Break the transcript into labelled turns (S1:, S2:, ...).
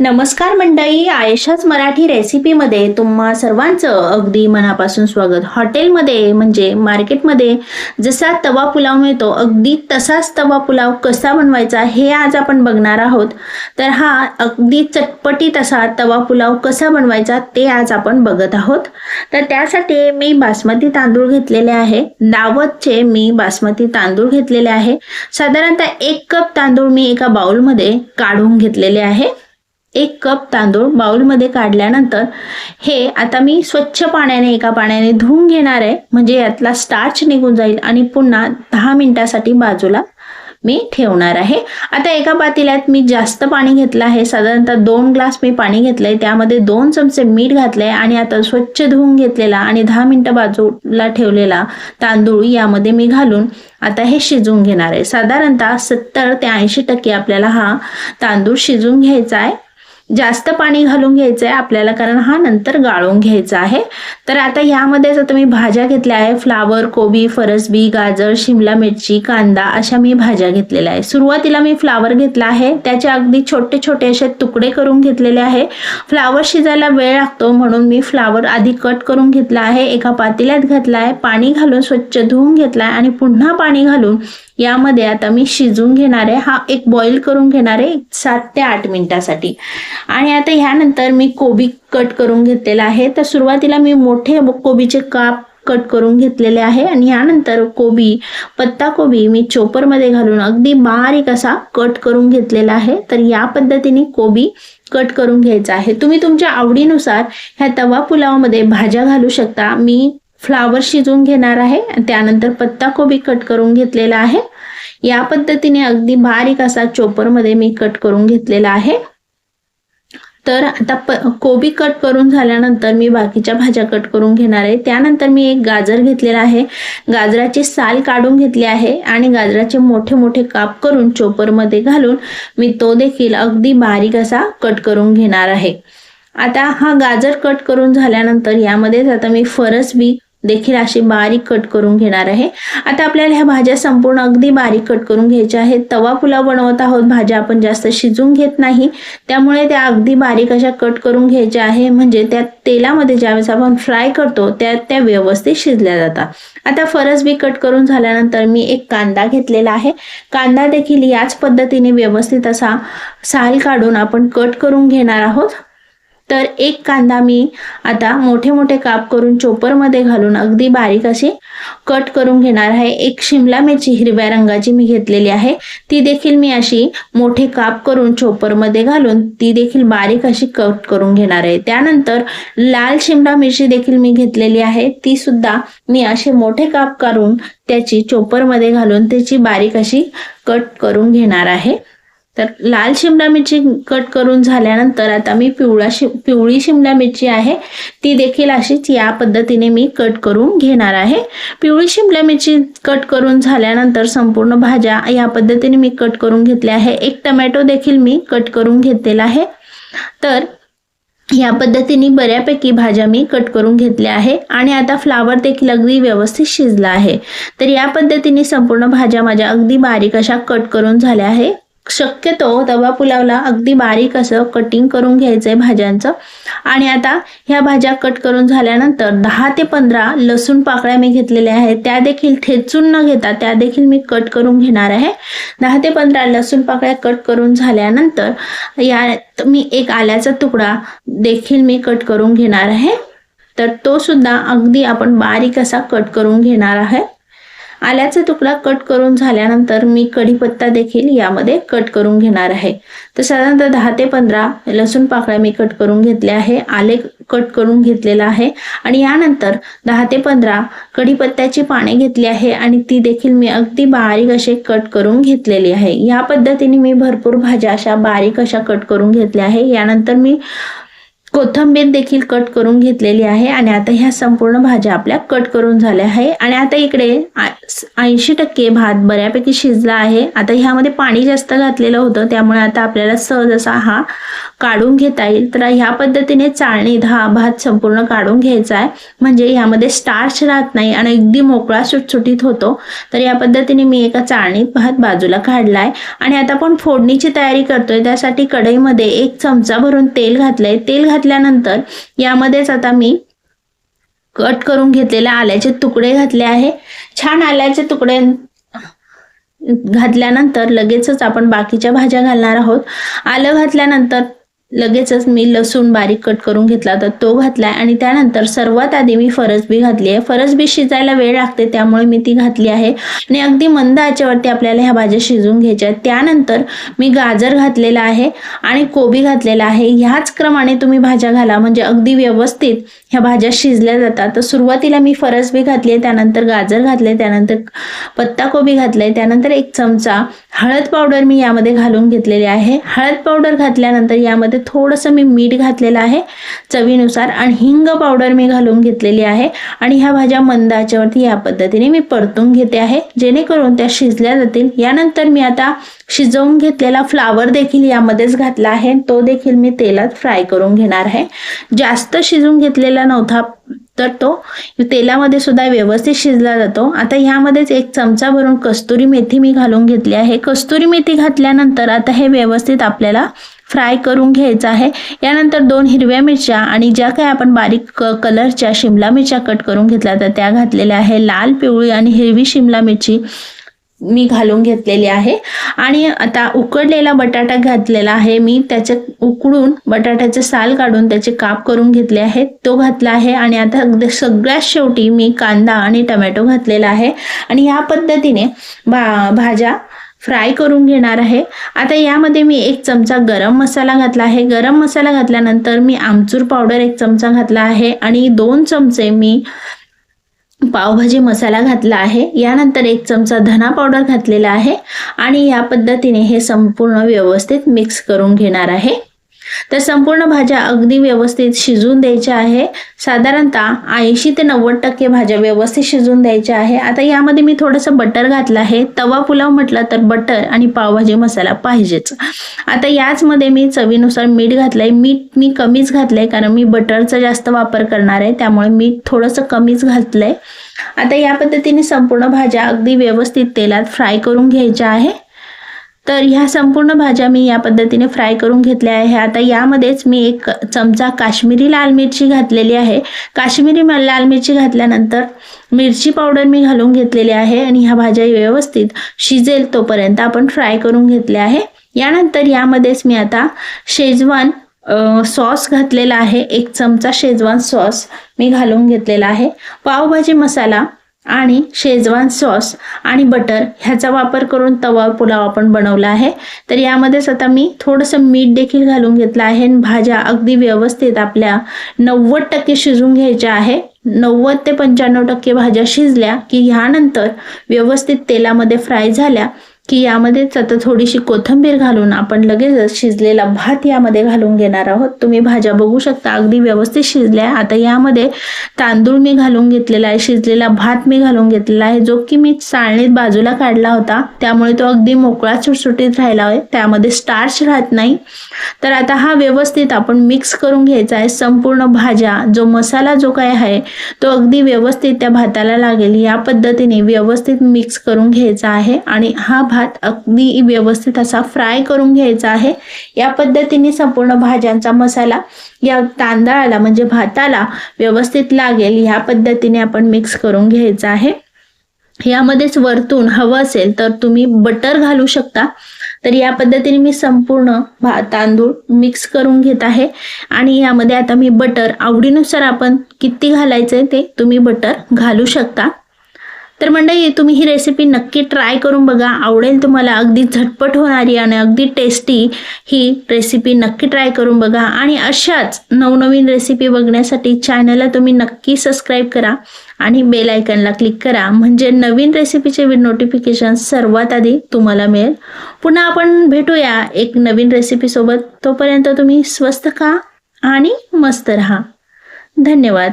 S1: नमस्कार मंडळी आयशाच मराठी रेसिपीमध्ये तुम्हा सर्वांचं अगदी मनापासून स्वागत. हॉटेलमध्ये म्हणजे मार्केटमध्ये जसा तवा पुलाव मिळतो अगदी तसाच तवा पुलाव कसा बनवायचा हे आज आपण बघणार आहोत. तर हा अगदी चटपटीत असा तवा पुलाव कसा बनवायचा ते आज आपण बघत आहोत. तर त्यासाठी मी बासमती तांदूळ घेतलेले आहे. दावतचे मी बासमती तांदूळ घेतलेले आहे. साधारणतः एक कप तांदूळ मी एका बाउलमध्ये काढून घेतलेले आहे. एक कप तांदूळ बाउलमध्ये काढल्यानंतर हे आता मी स्वच्छ पाण्याने एका पाण्याने धुवून घेणार आहे. म्हणजे यातला स्टार्च निघून जाईल आणि पुन्हा दहा मिनिटासाठी बाजूला मी ठेवणार आहे. आता एका पातेल्यात मी जास्त पाणी घेतलं आहे. साधारणतः दोन ग्लास मी पाणी घेतलंय. त्यामध्ये दोन चमचे मीठ घातलंय आणि आता स्वच्छ धुवून घेतलेला आणि दहा मिनटं बाजूला ठेवलेला तांदूळ यामध्ये मी घालून आता हे शिजवून घेणार आहे. साधारणतः सत्तर ते ऐंशी टक्के आपल्याला हा तांदूळ शिजवून घ्यायचा आहे. जास्त पाणी घालून घ्यायचं आहे आपल्याला कारण हा नंतर गाळून घ्यायचा आहे. तर आता ह्यामध्ये आता मी भाज्या घेतल्या आहे फ्लावर कोबी फरसबी गाजर शिमला मिरची कांदा अशा मी भाज्या घेतलेल्या आहे. सुरुवातीला मी फ्लावर घेतला आहे त्याचे अगदी छोटे छोटे असे तुकडे करून घेतलेले आहे. फ्लावर शिजायला वेळ लागतो म्हणून मी फ्लावर आधी कट करून घेतला आहे एका पातेल्यात घातला आहे पाणी घालून स्वच्छ धुवून घेतला आहे आणि पुन्हा पाणी घालून यामध्ये आता मी शिजून घेणार आहे. हा एक बॉईल करून घेणार आहे सात ते आठ मिनिटासाठी. आणि आता ह्यानंतर मी कोबी कट करून घेतलेला आहे. तर सुरुवातीला मी मोठे कोबीचे काप कट करून घेतलेले आहे आणि यानंतर कोबी पत्ता कोबी मी चोपरमध्ये घालून अगदी बारीक असा कट करून घेतलेला आहे. तर या पद्धतीने कोबी कट करून घ्यायचा आहे. तुम्ही तुमच्या आवडीनुसार ह्या तवा पुलावामध्ये भाज्या घालू शकता. मी फ्लावर शिजवून घेणार आहे. त्यानंतर पत्ता कोबी कट करून घेतलेला आहे. या पद्धतीने अगदी बारीक असा चोपरमध्ये मी कट करून घेतलेला आहे. तर आता प कोबी कट करून झाल्यानंतर मी बाकीच्या भाज्या कट करून घेणार आहे. त्यानंतर मी एक गाजर घेतलेला आहे. गाजराची साल काढून घेतली आहे आणि गाजराचे मोठे मोठे काप करून चोपरमध्ये घालून मी तो देखील अगदी बारीक असा कट करून घेणार आहे. आता हा गाजर कट करून झाल्यानंतर यामध्येच आता मी फरस बी देखील अशी बारीक कट करून घेणार आहे. आता आपल्याला ह्या भाज्या संपूर्ण अगदी बारीक कट करून घ्यायच्या आहेत. तवा पुलाव बनवत आहोत. भाज्या आपण जास्त शिजून घेत नाही. त्यामुळे त्या अगदी बारीक अशा कट करून घ्यायच्या आहे. म्हणजे त्या तेलामध्ये ज्यावेळेस आपण फ्राय करतो त्या त्या व्यवस्थित शिजल्या जातात. आता फरस बी कट करून झाल्यानंतर मी एक कांदा घेतलेला आहे. कांदा देखील याच पद्धतीने व्यवस्थित असा साल काढून आपण कट करून घेणार आहोत. तर एक कांदा मी आता मोठे मोठे काप करून चोपरमध्ये घालून अगदी बारीक अशी कट करून घेणार आहे. एक शिमला मिरची हिरव्या रंगाची मी घेतलेली आहे. ती देखील मी अशी मोठे काप करून चोपरमध्ये घालून ती देखील बारीक अशी कट करून घेणार आहे. त्यानंतर लाल शिमला मिरची देखील मी घेतलेली आहे. ती सुद्धा मी असे मोठे काप करून त्याची चोपरमध्ये घालून त्याची बारीक अशी कट करून घेणार आहे. तर लाल शिमला मिरची कट करून झाल्यानंतर आता मी पिवळा शि पिवळी शिमला मिरची आहे ती देखील अशीच या पद्धतीने मी कट करून घेणार आहे. पिवळी शिमला मिरची कट करून झाल्यानंतर संपूर्ण भाज्या या पद्धतीने मी कट करून घेतल्या आहे. एक टमॅटो देखील मी कट करून घेतलेला आहे. तर या पद्धतीने बऱ्यापैकी भाज्या मी कट करून घेतल्या आहे आणि आता फ्लावर देखील अगदी व्यवस्थित शिजला आहे. तर या पद्धतीने संपूर्ण भाज्या माझ्या अगदी बारीक अशा कट करून झाल्या आहे. शक्यतो तवा पुलावला अगदी बारीक असं कटिंग करून घ्यायचंय भाज्यांचं. आणि आता ह्या भाज्या कट करून झाल्यानंतर दहा ते पंधरा लसूण पाकळ्या मी घेतलेल्या आहेत. त्या देखील ठेचून न घेता त्या देखील मी कट करून घेणार आहे. दहा ते पंधरा लसूण पाकळ्या कट करून झाल्यानंतर या मी एक आल्याचा तुकडा देखील मी कट करून घेणार आहे. तर तो सुद्धा अगदी आपण बारीक असा कट करून घेणार आहे. आल्याचा तुकडा कट करून झाल्यानंतर मी कढीपत्ता देखील यामध्ये कट करून घेणार आहे. तर साधारणतः दहा ते पंधरा लसूण पाकळ्या मी कट करून घेतले आहे. आले कट करून घेतलेला आहे. आणि यानंतर दहा ते पंधरा कढीपत्त्याची पाने घेतली आहे आणि ती देखील मी अगदी बारीक असे कट करून घेतलेली आहे. या पद्धतीने मी भरपूर भाज्या अशा बारीक अशा कट करून घेतल्या आहे. यानंतर मी कोथिंबीर देखील कट करून घेतलेली आहे आणि आता ह्या संपूर्ण भाज्या आपल्या कट करून झाल्या आहे. आणि आता इकडे ऐंशी टक्के भात बऱ्यापैकी शिजला आहे. आता ह्यामध्ये पाणी जास्त घातलेलं होतं त्यामुळे आता आपल्याला सहज असा हा काढून घेता येईल. तर ह्या पद्धतीने चाळणीत हा भात संपूर्ण काढून घ्यायचा आहे. म्हणजे ह्यामध्ये स्टार्च राहत नाही आणि अगदी मोकळा सुटसुटीत होतो. तर या पद्धतीने मी एका चाळणीत भात बाजूला काढला आहे. आणि आता आपण फोडणीची तयारी करतोय. त्यासाठी कढईमध्ये एक चमचा भरून तेल घातलंय. तेल घातल्यानंतर यामध्येच आता मी कट करून घेतलेले आल्याचे तुकडे घातले आहे. छान आल्याचे तुकडे घातल्यानंतर लगेचच आपण बाकीच्या भाज्या घालणार आहोत. आलं घातल्यानंतर लगेचच मी लसूण बारीक कट करून घेतला तर तो घातलाय आणि त्यानंतर सर्वात आधी मी फरसबी घातली आहे. फरसबी शिजायला वेळ लागते त्यामुळे मी ती घातली आहे. आणि अगदी मंद आचेवरती आपल्याला ह्या भाज्या शिजवून घ्यायच्या त्यानंतर मी गाजर घातलेला आहे आणि कोबी घातलेला आहे. ह्याच क्रमाने तुम्ही भाज्या घाला म्हणजे अगदी व्यवस्थित ह्या भाज्या शिजल्या जातात. तर सुरुवातीला मी फरसबी घातली आहे त्यानंतर गाजर घातले त्यानंतर पत्ताकोबी घातले त्यानंतर एक चमचा हळद पावडर मी यामध्ये घालून घेतलेली आहे. हळद पावडर घातल्यानंतर यामध्ये त्यामध्ये थोडंसं मी मीठ घातलेलं आहे चवीनुसार आणि हिंग पावडर मी घालून घेतलेली आहे. आणि ह्या भाज्या मंद आच्यावरती या पद्धतीने मी परतून घेते आहे. जेणेकरून त्या शिजल्या जातील. यानंतर मी आता शिजवून घेतलेला फ्लावर देखील यामध्येच घातला आहे. तो देखील मी तेलात फ्राय करून घेणार आहे. जास्त शिजवून घेतलेला नव्हता तर तो तेलामध्ये सुद्धा व्यवस्थित शिजला जातो. आता ह्यामध्येच एक चमचा भरून कस्तुरी मेथी मी घालून घेतली आहे. कस्तुरी मेथी घातल्यानंतर आता हे व्यवस्थित आपल्याला फ्राय करून घ्यायचं आहे. यानंतर दोन हिरव्या मिरच्या आणि ज्या काही आपण बारीक कलरच्या शिमला मिरच्या कट करून घेतल्या तर त्या घातलेल्या आहे. लाल पिवळी आणि हिरवी शिमला मिरची मी घालून घेतलेली आहे. आणि आता उकडलेला बटाटा घातलेला आहे. मी त्याचे उकडून बटाट्याचे साल काढून त्याचे काप करून घेतले आहेत तो घातला आहे आणि आता अगदी सगळ्यात शेवटी मी कांदा आणि टमॅटो घातलेला आहे. आणि या पद्धतीने भा भाज्या फ्राय करून घेणार आहे. आता यामध्ये मी एक चमचा गरम मसाला घातला आहे. गरम मसाला घातल्यानंतर मी आमचूर पावडर एक चमचा घातला आहे आणि दोन चमचे मी पावभाजी मसाला घातला आहे. यानंतर एक चमचा धना पावडर घातलेला आहे आणि या पद्धतीने हे संपूर्ण व्यवस्थित मिक्स करून घेणार आहे. तर संपूर्ण भाज्या अगदी व्यवस्थित शिजवून द्यायच्या आहे. साधारणतः ऐंशी ते नव्वद टक्के भाज्या व्यवस्थित शिजवून द्यायच्या आहे. आता यामध्ये मी थोडंसं बटर घातलं आहे. तवा पुलाव म्हटलं तर बटर आणि पावभाजी मसाला पाहिजेच. आता याचमध्ये मी चवीनुसार मीठ घातलंय. मीठ मी कमीच घातलंय कारण मी बटरचा जास्त वापर करणार आहे. त्यामुळे मीठ थोडंसं कमीच घातलंय. आता या पद्धतीने संपूर्ण भाज्या अगदी व्यवस्थित तेलात फ्राय करून घ्यायच्या आहे. तर ह्या संपूर्ण भाज्या मी या पद्धतीने फ्राय करून घेतल्या आहे. आता यामध्येच मी एक चमचा काश्मीरी लाल मिरची घातलेली आहे. काश्मीरी लाल मिरची घातल्यानंतर मिरची पावडर मी घालून घेतलेली आहे आणि ह्या भाज्या व्यवस्थित शिजेल तोपर्यंत आपण फ्राय करून घेतल्या आहे. यानंतर यामध्येच मी आता शेजवान सॉस घातलेला आहे. एक चमचा शेजवान सॉस मी घालून घेतलेला आहे. पावभाजी मसाला आणि शेजवान सॉस आणि बटर ह्याचा वापर करून तवा पुलाव आपण बनवला आहे. तर यामध्येच आता मी थोडंसं मीठ देखील घालून घेतलं आहे आणि भाज्या अगदी व्यवस्थित आपल्या नव्वद टक्के शिजून घ्यायच्या आहे. नव्वद ते पंच्याण्णव टक्के भाज्या शिजल्या की ह्यानंतर व्यवस्थित तेलामध्ये फ्राय झाल्या की यामध्येच आता थोडीशी कोथंबीर घालून आपण लगेचच शिजलेला भात यामध्ये घालून घेणार आहोत. तुम्ही भाज्या बघू शकता अगदी व्यवस्थित शिजल्या आता यामध्ये तांदूळ मी घालून घेतलेला आहे शिजलेला भात मी घालून घेतलेला आहे जो की मी चाळणीत बाजूला काढला होता. त्यामुळे तो अगदी मोकळा सुटसुटीत राहिला आहे. त्यामध्ये स्टार्च राहत नाही. तर आता हा व्यवस्थित आपण मिक्स करून घ्यायचा आहे. संपूर्ण भाज्या जो मसाला जो काय आहे तो अगदी व्यवस्थित त्या भाताला लागेल. या पद्धतीने व्यवस्थित मिक्स करून घ्यायचा आहे. आणि हा भात भात अगदी व्यवस्थित असा फ्राय करून घ्यायचा आहे. या पद्धतीने संपूर्ण भाज्यांचा मसाला या तांदळाला म्हणजे भाताला व्यवस्थित लागेल. ह्या पद्धतीने आपण मिक्स करून घ्यायचा आहे. यामध्येच वरतून हवं असेल तर तुम्ही बटर घालू शकता. तर या पद्धतीने मी संपूर्ण भा तांदूळ मिक्स करून घेत आहे. आणि यामध्ये आता मी बटर आवडीनुसार आपण किती घालायचं ते तुम्ही बटर घालू शकता. तर मंडळी तुम्ही ही रेसिपी नक्की ट्राय करून बघा. आवडेल तुम्हाला अगदी झटपट होणारी आणि अगदी टेस्टी ही रेसिपी नक्की ट्राय करून बघा. आणि अशाच नवनवीन रेसिपी बघण्यासाठी चॅनलला तुम्ही नक्की सबस्क्राईब करा आणि बेल आयकनला क्लिक करा. म्हणजे नवीन रेसिपीचे नोटिफिकेशन सर्वात आधी तुम्हाला मिळेल. पुन्हा आपण भेटूया एक नवीन रेसिपीसोबत तोपर्यंत तुम्ही स्वस्त खा आणि मस्त रहा. धन्यवाद.